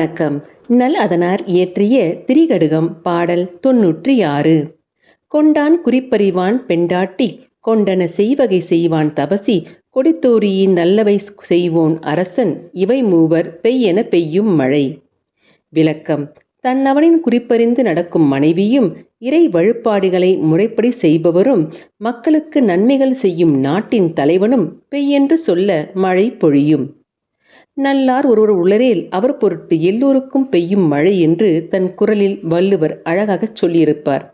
வணக்கம். நல் அதனார் இயற்றிய திரிகடுகம் பாடல் தொன்னூற்றி ஆறு கொண்டான் குறிப்பறிவான் பெண்டாட்டி கொண்டன செய்வகை செய்வான் தபசி கொடித்தோரியின் நல்லவை செய்வோன் அரசன் இவை மூவர் பெய்யென பெய்யும் மழை. விளக்கம். தன்னவனின் குறிப்பறிந்து நடக்கும் மனைவியும் இறை வழிபாடுகளை முறைப்படி செய்பவரும் மக்களுக்கு நன்மைகள் செய்யும் நாட்டின் தலைவனும் பெய்யென்று சொல்ல மழை பொழியும். நல்லார் ஒருவர் உளரேல் அவர் பொருட்டு எல்லோருக்கும் பெய்யும் மழை என்று தன் குரலில் வள்ளுவர் அழகாகச் சொல்லியிருப்பார்.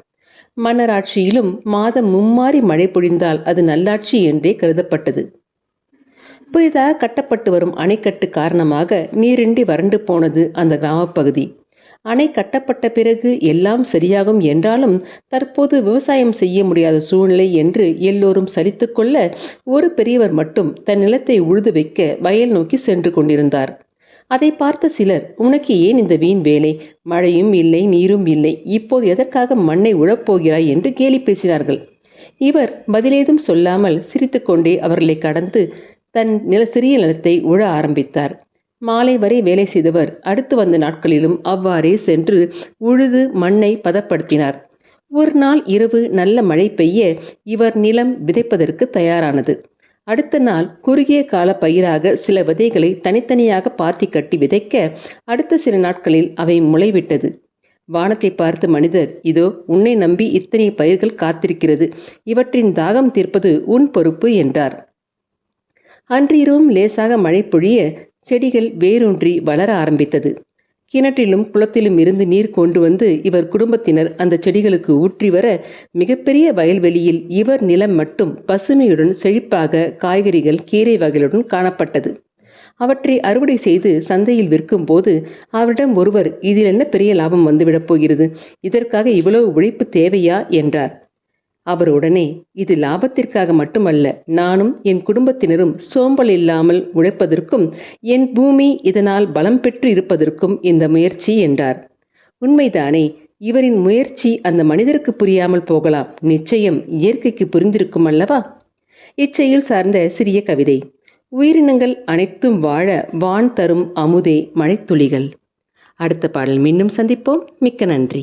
மன்னராட்சியிலும் மாதம் மும்மாறி மழை பொழிந்தால் அது நல்லாட்சி என்றே கருதப்பட்டது. புதிதாக கட்டப்பட்டு வரும் அணைக்கட்டு காரணமாக நீரின்றி வறண்டு போனது அந்த கிராமப்பகுதி. அணை கட்டப்பட்ட பிறகு எல்லாம் சரியாகும் என்றாலும் தற்போது விவசாயம் செய்ய முடியாத சூழ்நிலை என்று எல்லோரும் சலித்து கொள்ள ஒரு பெரியவர் மட்டும் தன் நிலத்தை உழுது வைக்க வயல் நோக்கி சென்று கொண்டிருந்தார். அதை பார்த்த சிலர் உனக்கு ஏன் இந்த வீண் வேலை? மழையும் இல்லை நீரும் இல்லை. இப்போது எதற்காக மண்ணை உழப்போகிறாய் என்று கேலி பேசினார்கள். இவர் பதிலேதும் சொல்லாமல் சிரித்துக்கொண்டே அவர்களை கடந்து தன் நில சிறிய நிலத்தை உழ ஆரம்பித்தார். மாலை வரை வேலை செய்தவர். அடுத்து வந்த நாட்களிலும் அவ்வாறே சென்று உழுது மண்ணை பதப்படுத்தினார். ஒரு நாள் இரவு நல்ல மழை பெய்ய இவர் நிலம் விதைப்பதற்கு தயாரானது. அடுத்த நாள் குறுகிய கால பயிராக சில விதைகளை தனித்தனியாக பாத்தி கட்டி விதைக்க அடுத்த சில நாட்களில் அவை முளைவிட்டது. வானத்தை பார்த்த மனிதர் இதோ உன்னை நம்பி இத்தனை பயிர்கள் காத்திருக்கிறது. இவற்றின் தாகம் தீர்ப்பது உன் பொறுப்பு என்றார். அன்றிரவும் லேசாக மழை பொழிய செடிகள் வேரூன்றி வளர ஆரம்பித்தது. கிணற்றிலும் குளத்திலும் இருந்து நீர் கொண்டு வந்து இவர் குடும்பத்தினர் அந்த செடிகளுக்கு ஊற்றி வர மிகப்பெரிய வயல்வெளியில் இவர் நிலம் மட்டும் பசுமையுடன் செழிப்பாக காய்கறிகள் கீரை வகைகளுடன் காணப்பட்டது. அவற்றை அறுவடை செய்து சந்தையில் விற்கும் போது அவரிடம் ஒருவர் இதில் என்ன பெரிய லாபம் வந்துவிடப் போகிறது? இதற்காக இவ்வளவு உழைப்பு தேவையா? என்றார். அவர் உடனே இது லாபத்திற்காக மட்டுமல்ல நானும் என் குடும்பத்தினரும் சோம்பல் இல்லாமல் உழைப்பதற்கும் என் பூமி இதனால் பலம் பெற்று இருப்பதற்கும் இந்த முயற்சி என்றார். உண்மைதானே இவரின் முயற்சி அந்த மனிதருக்கு புரியாமல் போகலாம் நிச்சயம் இயற்கைக்கு புரிந்திருக்கும் அல்லவா? இச்செயல் சார்ந்த சிறிய கவிதை. உயிரினங்கள் அனைத்தும் வாழ வான் தரும் அமுதே மழைத்துளிகள். அடுத்த பாடல் மீண்டும் சந்திப்போம். மிக்க நன்றி.